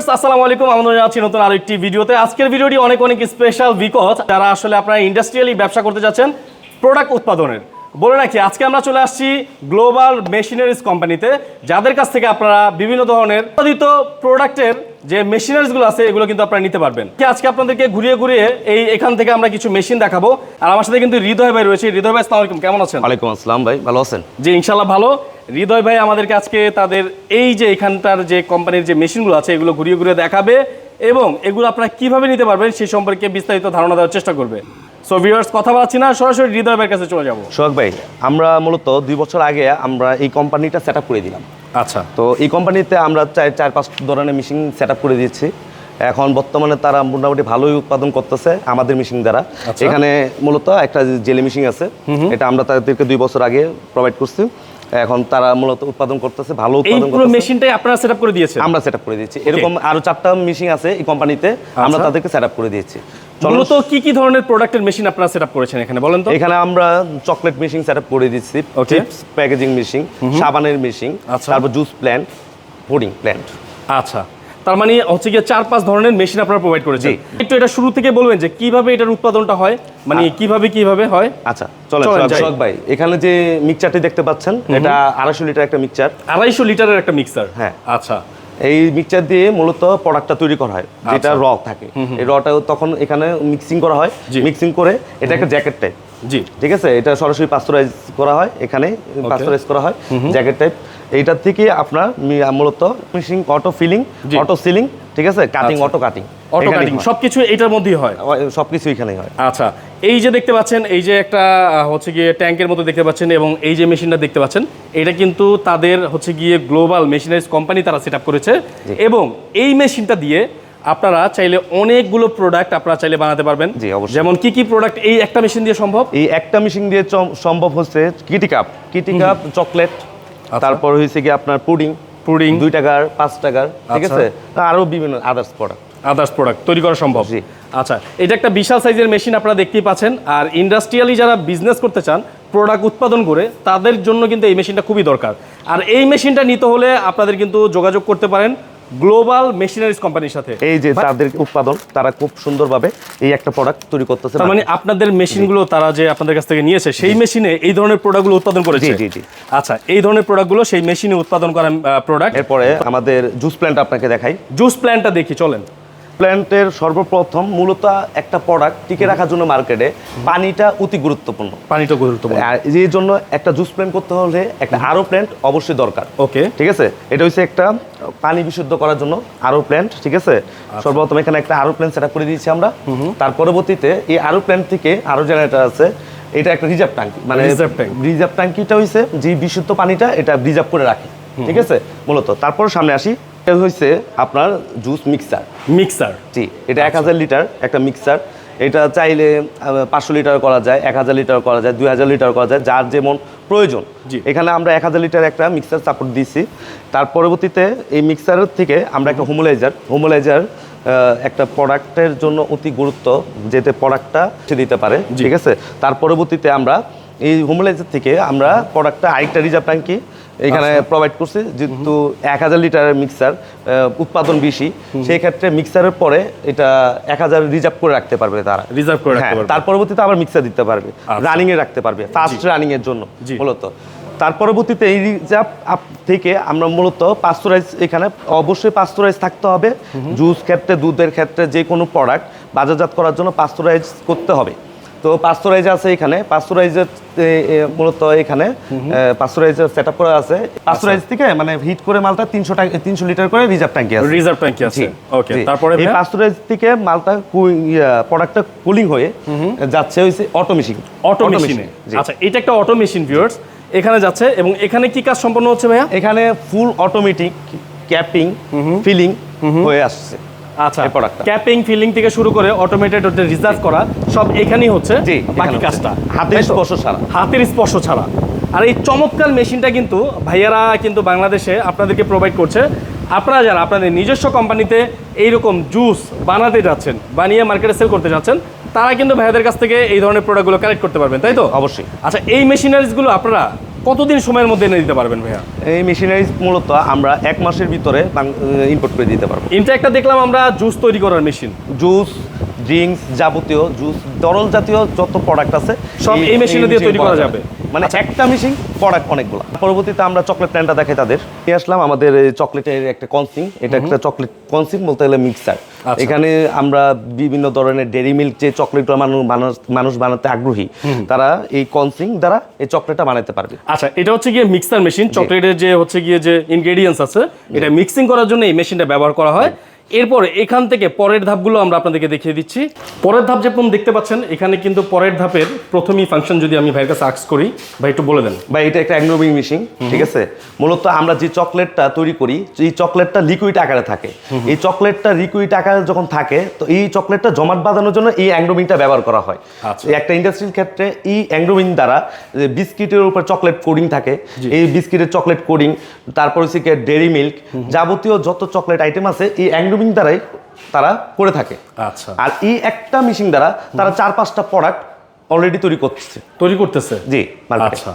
আসসালামু আলাইকুম। আমাদের জানাচ্ছি নতুন আরেকটি ভিডিওতে। আজকের ভিডিওটি অনেক অনেক স্পেশাল বিকজ যারা আসলে আপনারা ইন্ডাস্ট্রিয়ালি ব্যবসা করতে যাচ্ছেন প্রোডাক্ট উৎপাদনের। বলে রাখি আজকে আমরা চলে আসছি গ্লোবাল মেশিনারিজ কোম্পানিতে যাদের কাছ থেকে আপনারা বিভিন্ন ধরনের উৎপাদিত প্রোডাক্টের যে মেশিনারিজগুলো আছে এগুলো কিন্তু আপনারা নিতে পারবেন। কি আজকে আপনাদেরকে ঘুরিয়ে ঘুরিয়ে এই এখান থেকে আমরা কিছু মেশিন দেখাবো। আর আমার সাথে কিন্তু হৃদয় ভাই রয়েছে। হৃদয় ভাই আসসালামু আলাইকুম। কেমন আছেন? ওয়ালাইকুম আসসালাম ভাই ভালো আছেন? জি ইনশাল্লাহ ভালো। হৃদয় ভাই আমাদেরকে আজকে তাদের এই যে এখানটার যে কোম্পানির যে মেশিনগুলো আছে এগুলো ঘুরিয়ে ঘুরিয়ে দেখাবে এবং এগুলো আপনারা কীভাবে নিতে পারবেন সেই সম্পর্কে বিস্তারিত ধারণা দেওয়ার চেষ্টা করবে। সো ভিউয়ার্স কথা বলাচ্ছি না সরাসরি হৃদয় ভাইয়ের কাছে চলে যাব। সোহাগ ভাই আমরা মূলত দুই বছর আগে আমরা এই কোম্পানিটা সেট করে দিলাম। আচ্ছা। তো এই কোম্পানিতে আমরা চার চার পাঁচ ধরনের মেশিন সেট করে দিয়েছি। এখন বর্তমানে তারা মোটামুটি ভালোই উৎপাদন করতেছে আমাদের মেশিন দ্বারা। আচ্ছা। এখানে মূলত একটা জেলি মেশিন আছে এটা আমরা তাদেরকে দুই বছর আগে প্রোভাইড করছি। এখন তারা মূলত উৎপাদন করতেছে ভালো উৎপাদন পুরো মেশিনটাই আপনারা সেট করে দিয়েছেন? আমরা সেটআপ করে দিয়েছি। এরকম আরও চারটা মেশিন আছে এই কোম্পানিতে আমরা আচ্ছা। তাদেরকে সেট করে দিয়েছি। মূলত কি কি ধরনের প্রোডাক্টের মেশিন আপনারা সেট করেছেন এখানে বলেন তো? এখানে আমরা চকলেট মেশিন সেট আপ করে Okay. চিপস প্যাকেজিং মেশিন সাবানের মেশিন আচ্ছা। তারপর জুস প্ল্যান্ট পুডিং প্ল্যান্ট আচ্ছা। তার মানে হচ্ছে গিয়ে চার পাঁচ ধরনের মেশিন আপনারা প্রোভাইড করেছেন। একটু এটা শুরু থেকে বলবেন যে কীভাবে এটার উৎপাদনটা হয়? মানে কীভাবে কীভাবে হয়? আচ্ছা চলেন ভাই এখানে যে মিক্সচারটি দেখতে পাচ্ছেন এটা আড়াইশো লিটার একটা মিক্সচার আড়াইশো লিটারের একটা মিক্সার হ্যাঁ। আচ্ছা। এই মিক্সচার দিয়ে মূলত প্রোডাক্টটা তৈরি করা হয় যেটা র থাকে। এই রটা তখন এখানে মিক্সিং করা হয়। মিক্সিং করে এটা একটা জ্যাকেট টাইপ জি। ঠিক আছে? এটা সরাসরি পাস্তুরাইজ করা হয় এখানে পাস্তুরাইজ করা হয়। জ্যাকেট টাইপ এইটার থেকে আপনার মূলত finishing auto filling auto sealing ঠিক আছে? Cutting. Auto cutting auto cutting সবকিছু এটার মধ্যেই হয়? সবকিছু এখানেই হয়। আচ্ছা এই যে দেখতে পাচ্ছেন এই যে একটা হচ্ছে গিয়ে ট্যাঙ্কের মতো দেখতে পাচ্ছেন এবং এই যে মেশিনটা দেখতে পাচ্ছেন এটা কিন্তু তাদের হচ্ছে গিয়ে গ্লোবাল মেশিনারিজ কোম্পানি তারা সেট করেছে এবং এই মেশিনটা দিয়ে আপনারা চাইলে অনেকগুলো প্রোডাক্ট আপনারা চাইলে বানাতে পারবেন। যেমন কি কি প্রোডাক্ট এই একটা মেশিন দিয়ে সম্ভব? এই একটা মেশিন দিয়ে সম্ভব হচ্ছে kitty cup kitty cup chocolate তারপর হয়েছে কি আপনার পুডিং। পুডিং। দুই টাকার পাঁচ টাকার ঠিক আচ্ছা। আছে? আরও বিভিন্ন আদার্স প্রোডাক্ট আদার্স প্রোডাক্ট তৈরি করা সম্ভব। জি। আচ্ছা এটা একটা বিশাল সাইজের মেশিন আপনারা দেখতেই পাচ্ছেন। আর ইন্ডাস্ট্রিয়ালি যারা বিজনেস করতে চান প্রোডাক্ট উৎপাদন করে তাদের জন্য কিন্তু এই মেশিনটা খুবই দরকার। আর এই মেশিনটা নিতে হলে আপনাদের কিন্তু যোগাযোগ করতে পারেন গ্লোবাল মেশিনারিজ কোম্পানির সাথে। এই যে তাদের উৎপাদন তারা খুব সুন্দরভাবে এই একটা প্রোডাক্ট তৈরি করতেছে। তার মানে আপনাদের মেশিনগুলো তারা যে আপনাদের কাছ থেকে নিয়েছে সেই মেশিনে এই ধরনের প্রোডাক্টগুলো উৎপাদন করেছে? জি, জি, জি। আচ্ছা এই ধরনের প্রোডাক্টগুলো সেই মেশিনে উৎপাদন করা প্রোডাক্ট এরপরে আমাদের জুস প্ল্যান্ট আপনাকে দেখাই। জুস প্ল্যান্টটা দেখি চলেন। প্ল্যান্টের সর্বপ্রথম মূলত একটা প্রোডাক্ট টিকে রাখার জন্য মার্কেটে পানিটা অতি গুরুত্বপূর্ণ। পানিটা গুরুত্বপূর্ণ। এই জন্য একটা জুস প্ল্যান্ট করতে হলে একটা আরও প্ল্যান্ট অবশ্যই দরকার। ওকে। ঠিক আছে? এটা হচ্ছে একটা পানি বিশুদ্ধ করার জন্য আরও প্ল্যান্ট ঠিক আছে? সর্বপ্রথম এখানে একটা আরও প্ল্যান্ট সেট করে দিয়েছি আমরা। তার পরবর্তীতে এই আরও প্ল্যান্ট থেকে আরও জেনারেটর আছে। এটা একটা রিজার্ভ ট্যাঙ্কি মানে Reserve tank। রিজার্ভ ট্যাঙ্কিটা হচ্ছে যে বিশুদ্ধ পানিটা এটা রিজার্ভ করে রাখে। ঠিক আছে? মূলত। তারপর সামনে আসি। এটা হচ্ছে আপনার জুস মিক্সার মিক্সার জি এটা এক হাজার লিটার একটা মিক্সার এটা চাইলে পাঁচশো লিটার করা যায় এক হাজার লিটার করা যায় দুই হাজার লিটার করা যায় যার যেমন প্রয়োজন। জি। এখানে আমরা এক হাজার লিটার একটা মিক্সার সাপোর্ট দিয়েছি। তার পরবর্তীতে এই মিক্সারের থেকে আমরা একটা হোমোলাইজার হোমোলাইজার একটা প্রোডাক্টের জন্য অতি গুরুত্ব যেতে প্রোডাক্টটা দিতে পারে ঠিক আছে? তার পরবর্তীতে আমরা এই হোমোলাইজার থেকে আমরা প্রোডাক্টটা আরেকটা রিজার্ভ ট্যাঙ্কি এখানে আচ্ছা। প্রোভাইড করছি যেহেতু এক হাজার লিটারের মিক্সার উৎপাদন বেশি সেই ক্ষেত্রে মিক্সারের পরে এটা এক হাজার রিজার্ভ করে রাখতে পারবে তারা। রিজার্ভ করে হ্যাঁ, তার পরবর্তীতে আবার মিক্সার দিতে পারবে আচ্ছা। রানিং এ রাখতে পারবে ফাস্ট রানিং এর জন্য মূলত। তার পরবর্তীতে এই রিজার্ভ থেকে আমরা মূলত পাস্তুরাইজ এখানে অবশ্যই পাস্তুরাইজ থাকতে হবে। জুস ক্ষেত্রে দুধের ক্ষেত্রে যে কোনো প্রোডাক্ট বাজারজাত করার জন্য পাস্তুরাইজ করতে হবে। তো পাস্তুরাইজ আছে এখানে। পাস্তুরাইজের মূলত এখানে পাস্তুরাইজার সেট আপ করা আছে। পাস্তুরাইজ আচ্ছা। থেকে মানে হিট করে মালটা তিনশো টাকা তিনশো লিটার করে রিজার্ভ ট্যাঙ্কি আছে। রিজার্ভ ট্যাঙ্কি আছে। ওকে তারপরে এই? পাস্তুরাইজ থেকে মালটা প্রোডাক্টটা কুলিং হয়ে যাচ্ছে হইছে অটো মেশিন অটো মেশিনে আচ্ছা এটা একটা অটো মেশিন ভিউয়ার্স এখানে যাচ্ছে এবং এখানে কি কাজ সম্পন্ন হচ্ছে ভাইয়া? এখানে ফুল অটোমেটিক ক্যাপিং ফিলিং হয়ে আসছে। আচ্ছা এই প্রোডাক্টটা। ক্যাপিং ফিলিং থেকে শুরু করে অটোমেটেড হচ্ছে রিজার্ভ করা সব এখানেই হচ্ছে বাকি কাজটা। হাতের স্পর্শ ছাড়া। হাতের স্পর্শ ছাড়া। আর এই চমৎকার মেশিনটা কিন্তু ভাইয়ারা কিন্তু বাংলাদেশে আপনাদেরকে প্রোভাইড করছে। আপনারা যারা আপনাদের নিজস্ব কোম্পানিতে এইরকম জুস বানাতে যাচ্ছেন বানিয়ে মার্কেটে সেল করতে যাচ্ছেন তারা কিন্তু ভাইয়াদের কাছ থেকে এই ধরনের প্রোডাক্টগুলো কালেক্ট করতে পারবেন তাই তো? অবশ্যই। আচ্ছা এই মেশিনারিজগুলো আপনারা কতদিন সময়ের মধ্যে এনে দিতে পারবেন ভাইয়া? এই মেশিনারিজ মূলত আমরা এক মাসের ভিতরে ইম্পোর্ট করে দিতে পারব। এটা একটা দেখলাম আমরা জুস তৈরি করার মেশিন জুস ড্রিঙ্কস যাবতীয় জুস তরল জাতীয় যত প্রোডাক্ট আছে সব এই মেশিনে দিয়ে তৈরি করা যাবে? মানে একটা মেশিন প্রোডাক্ট অনেকগুলো। পরবর্তীতে আমরা চকলেট প্ল্যানটা দেখাই তাদের। নিয়ে আসলাম আমাদের এই চকলেটের একটা কনসিং এটা একটা চকলেট কনসিং বলতে গেলে মিক্সার আচ্ছা। এখানে আমরা বিভিন্ন ধরনের ডেরি মিল্ক যে চকলেটগুলো মানুষ মানুষ বানাতে আগ্রহী তারা এই কনসিং দ্বারা এই চকলেটটা বানাতে পারবে। আচ্ছা এটা হচ্ছে গিয়ে মিক্সার মেশিন চকলেটের যে হচ্ছে গিয়ে যে ইনগ্রেডিয়েন্টস আছে এটা মিক্সিং করার জন্য এই মেশিনটা ব্যবহার করা হয়। এরপর এখান থেকে পরের ধাপগুলো আমরা আপনাদেরকে দেখিয়ে দিচ্ছি। পরের ধাপ যেরকম দেখতে পাচ্ছেন এখানে কিন্তু পরের ধাপের প্রথমেই ফাংশন যদি আমি ভাইয়ের কাছে আক্স করি ভাই একটু বলে দেন। বা এটা একটা অ্যাগ্নোমিং মেশিন ঠিক আছে? মূলত আমরা যে চকলেটটা তৈরি করি এই চকলেটটা লিকুইড আকারে থাকে। এই চকলেটটা লিকুইড আকারে যখন থাকে তো এই চকলেটটা জমাট বাঁধানোর জন্য এই অ্যাংডোমিংটা ব্যবহার করা হয়। আচ্ছা। একটা ইন্ডাস্ট্রির ক্ষেত্রে এই অ্যাংডোমিং দ্বারা যে বিস্কিটের উপর চকলেট কোডিং থাকে এই বিস্কিটের চকলেট কোডিং তারপর হচ্ছে ডেরি মিল্ক যাবতীয় যত চকলেট আইটেম আছে এই অ্যাংডোমিং দ্বারাই তারা করে থাকে। আচ্ছা। আর এই একটা মেশিন দ্বারা তারা চার পাঁচটা প্রোডাক্ট অলরেডি তৈরি করতেছে তৈরি করতেছে? জি আচ্ছা।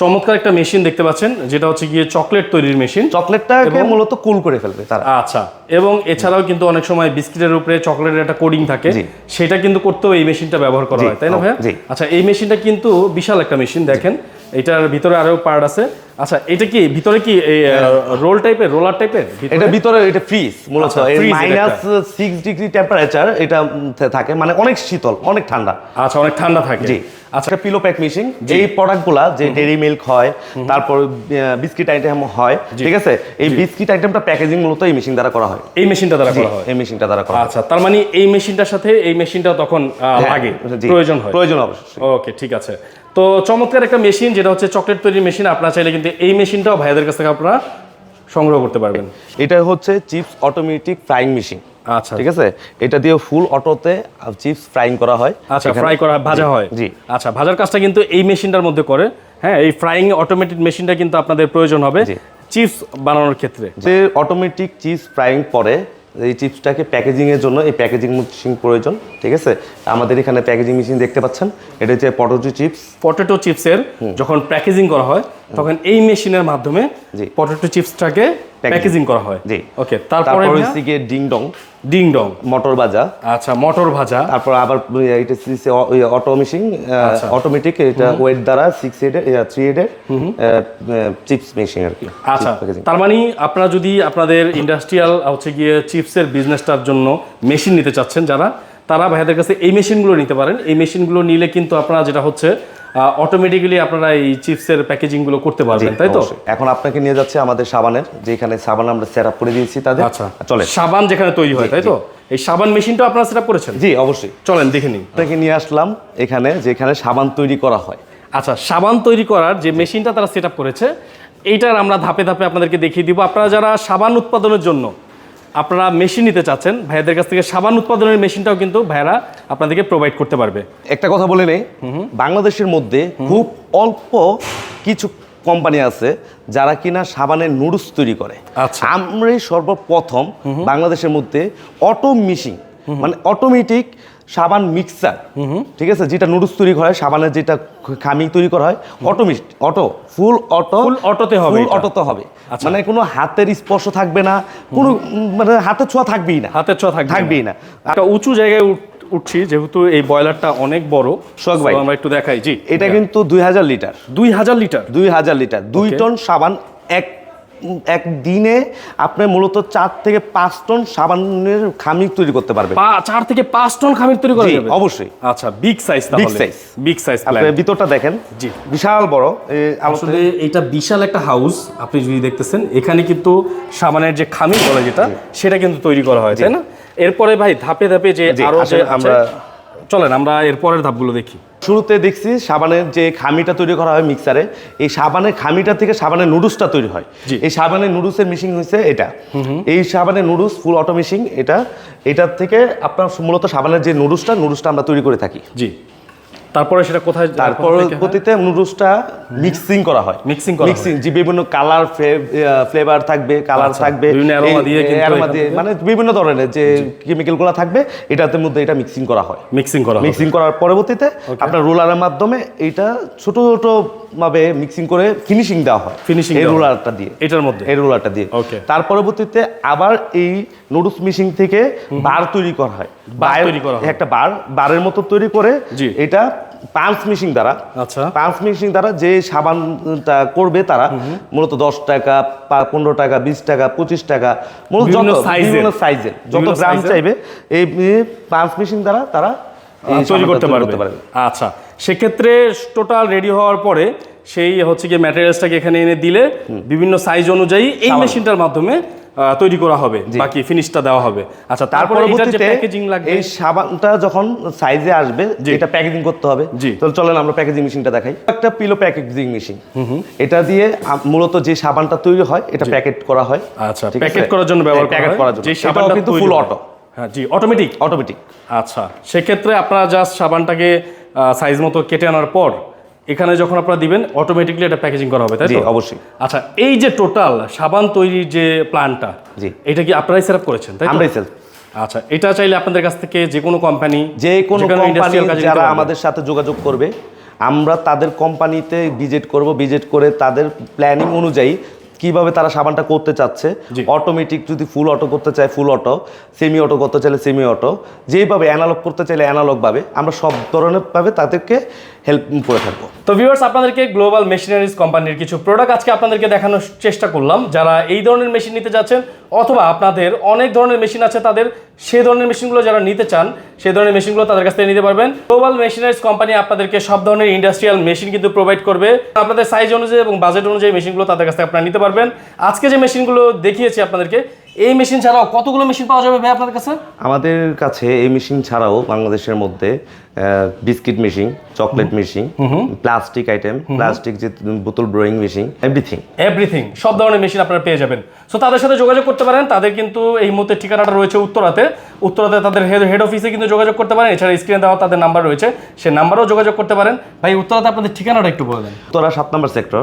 চমৎকার একটা মেশিন দেখতে পাচ্ছেন যেটা হচ্ছে গিয়ে চকলেট তৈরির মেশিন চকলেটটাকে মূলত কুল করে ফেলবে তারা। আচ্ছা। এবং এছাড়াও কিন্তু অনেক সময় বিস্কিটের উপরে চকলেটের একটা কোডিং থাকে। সেটা কিন্তু করতেও এই মেশিনটা ব্যবহার করা হয় তাই না ভাইয়া? আচ্ছা এই মেশিনটা কিন্তু বিশাল একটা মেশিন দেখেন। এটার ভিতরে আরও পার্ট আছে। আচ্ছা এটা কি ভিতরে কি রোল টাইপের রোলার টাইপের এটা ভিতরে এটা ফ্রিজ মূলত মাইনাস সিক্স ডিগ্রি টেম্পারেচার এটা থাকে মানে অনেক শীতল অনেক ঠান্ডা। আচ্ছা অনেক ঠান্ডা থাকে। জি। আচ্ছা পিলো প্যাক মেশিন এই প্রোডাক্টগুলা যে ডেরি মিল্ক হয় তারপর বিস্কিট আইটেম হয় ঠিক আছে? এই বিস্কিট আইটেমটা প্যাকেজিং মূলত এই মেশিন দ্বারা করা হয়। এই মেশিনটা দ্বারা করা হয়। এই মেশিনটা দ্বারা করা আচ্ছা তার মানে এই মেশিনটার সাথে এই মেশিনটা তখন আহ, হ্যাঁ, লাগে প্রয়োজন হয়। প্রয়োজন অবশ্যই। ওকে ঠিক আছে। তো চমৎকার একটা মেশিন যেটা হচ্ছে চকলেট তৈরির মেশিন আপনারা চাইলে কিন্তু এই মেশিনটাও ভাইয়াদের কাছ থেকে আপনারা সংগ্রহ করতে পারবেন। এটা হচ্ছে চিপস অটোমেটিক ফ্রাইং মেশিন আচ্ছা। ঠিক আছে? এটা দিয়ে ফুল অটোতে চিপস ফ্রাইং করা হয়। আচ্ছা ফ্রাই করা ভাজা হয়? জি। আচ্ছা ভাজার কাজটা কিন্তু এই মেশিনটার মধ্যে করে। হ্যাঁ এই ফ্রাইং অটোমেটিক মেশিনটা কিন্তু আপনাদের প্রয়োজন হবে চিপস বানানোর ক্ষেত্রে। যে অটোমেটিক চিপস ফ্রাইং পরে এই চিপসটাকে প্যাকেজিং এর জন্য এই প্যাকেজিং মেশিন প্রয়োজন ঠিক আছে? আমাদের এখানে প্যাকেজিং মেশিন দেখতে পাচ্ছেন। এটা হচ্ছে পটেটো চিপস পটেটো চিপসের যখন প্যাকেজিং করা হয় তখন এই মেশিনের মাধ্যমে। পটেটো চিপসটাকে প্যাকেজিং করা হয়। জি। ওকে তারপরে হচ্ছে গিয়ে ডিং ডং। ডিং ডং। মটর বাজা আচ্ছা মটর ভাজা। তারপর আবার এটা সিসে অটো মেশিন আচ্ছা। অটোমেটিক এটা ওয়েট দ্বারা সিক্স হেডের থ্রি হেডের চিপস মেশিন আর কি। আচ্ছা তার মানে আপনারা যদি আপনাদের ইন্ডাস্ট্রিয়াল হচ্ছে গিয়ে চিপসের বিজনেসটার জন্য মেশিন নিতে চাচ্ছেন যারা তারা ভাইয়াদের কাছে এই মেশিনগুলো নিতে পারেন। এই মেশিনগুলো নিলে কিন্তু আপনারা যেটা হচ্ছে অটোমেটিক্যালি আপনারা এই চিপসের প্যাকেজিংগুলো করতে পারবেন তাই তো? এখন আপনাকে নিয়ে যাচ্ছে আমাদের সাবানের যেখানে সাবান আমরা সেট আপ করে দিয়েছি তাদের। আচ্ছা। চলে সাবান যেখানে তৈরি হয় তাই তো? এই সাবান মেশিনটা আপনারা সেট আপ করেছেন? জি অবশ্যই। চলেন দেখে নিন আপনাকে নিয়ে আসলাম এখানে যেখানে সাবান তৈরি করা হয়। আচ্ছা সাবান তৈরি করার যে মেশিনটা তারা সেট করেছে এইটার আমরা ধাপে ধাপে আপনাদেরকে দেখিয়ে দিব। আপনারা যারা সাবান উৎপাদনের জন্য আপনারা মেশিন নিতে চাচ্ছেন ভাইয়াদের কাছ থেকে সাবান উৎপাদনের মেশিনটাও কিন্তু ভাইয়ারা আপনাদেরকে প্রোভাইড করতে পারবে। একটা কথা বলে নেই বাংলাদেশের মধ্যে খুব অল্প কিছু কোম্পানি আছে যারা কিনা সাবানের নুডলস তৈরি করে। আচ্ছা। আমরাই সর্বপ্রথম বাংলাদেশের মধ্যে অটো মিশিং মানে অটোমেটিক সাবান মিক্সার ঠিক আছে? যেটা নুডলস তৈরি করা হয় সাবানের যেটা খামি তৈরি করা হয় auto auto full auto Full অটোতে হবে ফুল। অটোতে হবে। আচ্ছা। মানে কোনো হাতের স্পর্শ থাকবে না কোনো মানে হাতের ছোঁয়া থাকবেই না। হাতের ছোঁয়া থাকবে থাকবেই না। একটা উঁচু জায়গায় উঠ- উঠছি যেহেতু এই বয়লারটা অনেক বড় শোক ভাই। আমরা একটু দেখাই। জি। এটা কিন্তু দুই হাজার লিটার। দুই হাজার লিটার? দুই হাজার লিটার। দুই টন সাবান এক এক দিনে আপনি মূলত চার থেকে পাঁচ টন সাবানের খামি তৈরি করতে পারবেন। চার থেকে পাঁচ টন খামির তৈরি করা যাবে? অবশ্যই। আচ্ছা বিগ সাইজ তাহলে। size। বিগ সাইজ আপনি ভিতরটা দেখেন। জি। বিশাল বড়। আসলে এটা বিশাল একটা হাউস আপনি যদি দেখতেছেন এখানে কিন্তু সাবানের যে খামির বলে যেটা সেটা কিন্তু তৈরি করা হয় তাই না? এরপরে ভাই ধাপে ধাপে যে আরও যে আমরা আমরা- চলেন আমরা এরপরের ধাপগুলো দেখি। শুরুতে দেখছি সাবানের যে খামিটা তৈরি করা হয় মিক্সারে এই সাবানের খামিটা থেকে সাবানের নুডলসটা তৈরি হয়। এই সাবানের নুডলসের মিশিং হয়েছে এটা। এই সাবানের নুডলস ফুল অটো মেশিন এটা এটার থেকে আপনার মূলত সাবানের যে নুডলসটা নুডলসটা আমরা তৈরি করে থাকি। জি। তারপরে সেটা কোথায় তারপর পরবর্তীতে নুডলসটা মিক্সিং করা হয়। মিক্সিং করা মিক্সিং যে বিভিন্ন কালার ফ্লেভার থাকবে কালার আচ্ছা, থাকবে মানে বিভিন্ন ধরনের যে কেমিক্যালগুলো থাকবে এটাতে মধ্যে এটা মিক্সিং করা হয়। মিক্সিং করা মিক্সিং করার পরবর্তীতে আপনার রোলারের মাধ্যমে এটা ছোট ছোট ভাবে মিক্সিং করে ফিনিশিং দেওয়া হয়। ফিনিশিং এই রোলারটা দিয়ে। এটার মধ্যে? এই রোলারটা দিয়ে। ওকে তার পরবর্তীতে আবার এই নুডলস মেশিন থেকে বার তৈরি করা হয়। বার বার- তৈরি করা হয়। একটা বার বারের মতো তৈরি করে। এটা পাঁচ মেশিন দ্বারা আচ্ছা। পাঁচ মেশিন দ্বারা যে সাবানটা করবে তারা মূলত দশ টাকা পনেরো টাকা বিশ টাকা পঁচিশ টাকা মূলত যত বিভিন্ন। সাইজের যত গ্রাম চাইবে এই পাঁচ মেশিন দ্বারা তারা তৈরি করতে পারবে। আচ্ছা সেক্ষেত্রে টোটাল রেডি হওয়ার পরে সেই হচ্ছে কি ম্যাটেরিয়ালসটাকে এখানে এনে দিলে বিভিন্ন সাইজ অনুযায়ী এই মেশিনটার মাধ্যমে তৈরি করা হবে বাকি ফিনিশটা দেওয়া হবে। আচ্ছা তার তারপরে পরবর্তীতে প্যাকেজিং লাগবে। এই সাবানটা যখন সাইজে আসবে। এটা প্যাকেজিং করতে হবে। জি। তো চলেন আমরা প্যাকেজিং মেশিনটা দেখাই। একটা পিলো প্যাকেজিং মেশিন এটা দিয়ে মূলত যে সাবানটা তৈরি হয় এটা প্যাকেট করা হয়। আচ্ছা প্যাকেট করার জন্য ব্যবহার প্যাকেট করার জন্য। যে সাবানটা কিন্তু ফুল অটো হ্যাঁ। জি অটোমেটিক অটোমেটিক আচ্ছা সেক্ষেত্রে আপনারা জাস্ট সাবানটাকে সাইজ মতো কেটে আনার পর এখানে যখন আপনারা দিবেন অটোমেটিকলি এটা প্যাকেজিং করা হবে তাই তো? অবশ্যই। আচ্ছা এই যে টোটাল সাবান তৈরির যে প্ল্যানটা জি। এটা কি আপনারাই সেট করেছেন তাই? আমরাই সেল আচ্ছা এটা চাইলে আপনাদের কাছ থেকে যে কোনো কোম্পানি যে কোনো কোম্পানি যারা আমাদের সাথে যোগাযোগ করবে আমরা তাদের কোম্পানিতে ভিজিট করব ভিজিট করে তাদের প্ল্যানিং অনুযায়ী কীভাবে তারা সাবানটা করতে চাচ্ছে। অটোমেটিক যদি ফুল অটো করতে চায় ফুল অটো সেমি অটো করতে চাইলে সেমি অটো যেভাবে অ্যানালগ করতে চাইলে অ্যানালগ ভাবে আমরা সব ধরনের ভাবে তাদেরকে হেল্প করে থাকব। তো ভিউয়ার্স আপনাদেরকে গ্লোবাল মেশিনারিজ কোম্পানির কিছু প্রোডাক্ট আজকে আপনাদেরকে দেখানোর চেষ্টা করলাম। যারা এই ধরনের মেশিন নিতে যাচ্ছেন অথবা আপনাদের অনেক ধরনের মেশিন আছে তাদের সেই ধরনের মেশিনগুলো যারা নিতে চান সেই ধরনের মেশিনগুলো তাদের কাছ থেকে নিতে পারবেন। গ্লোবাল মেশিনারিজ কোম্পানি আপনাদেরকে সব ধরনের ইন্ডাস্ট্রিয়াল মেশিন কিন্তু প্রোভাইড করবে। আপনাদের সাইজ অনুযায়ী এবং বাজেট অনুযায়ী মেশিনগুলো তাদের কাছ থেকে আপনারা নিতে পারবেন। আজকে যে মেশিনগুলো দেখিয়েছি আপনাদেরকে এই মেশিন ছাড়াও কতগুলো মেশিন পাওয়া যাবে ভাই আপনাদের কাছে? আমাদের কাছে এই মেশিন ছাড়াও বাংলাদেশের মধ্যে biscuit machine chocolate machine plastic item plastic যে বোতল ব্রোয়িং মেশিন এভরিথিং এভরিথিং সব ধরনের মেশিন আপনারা পেয়ে যাবেন। সো তাদের সাথে যোগাযোগ করতে পারেন তাদের কিন্তু এই মুহূর্তে ঠিকানাটা রয়েছে উত্তরাতে। উত্তরাতে তাদের হেড অফিসে কিন্তু যোগাযোগ করতে পারেন এছাড়া স্ক্রিনে দেওয়া তাদের নাম্বার রয়েছে সে নাম্বারেও যোগাযোগ করতে পারেন। ভাই উত্তরাতে আপনাদের ঠিকানাটা একটু বলে দেন। তোরা সাত নম্বর সেক্টর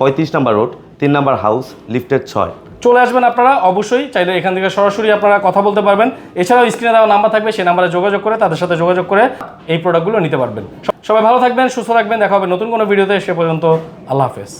পঁয়ত্রিশ নম্বর রোড তিন নম্বর হাউস লিফটের ছয়। চলে আসবেন আপনারা, অবশ্যই। চাইলে এখান থেকে সরাসরি আপনারা কথা বলতে পারবেন। এছাড়াও স্ক্রিনে দেওয়া নাম্বার থাকবে, সেই নাম্বারে যোগাযোগ করে তাদের সাথে যোগাযোগ করে এই প্রোডাক্টগুলো নিতে পারবেন। সবাই ভালো থাকবেন, সুস্থ থাকবেন, দেখা হবে নতুন কোনো ভিডিওতে সে পর্যন্ত আল্লাহ হাফেজ।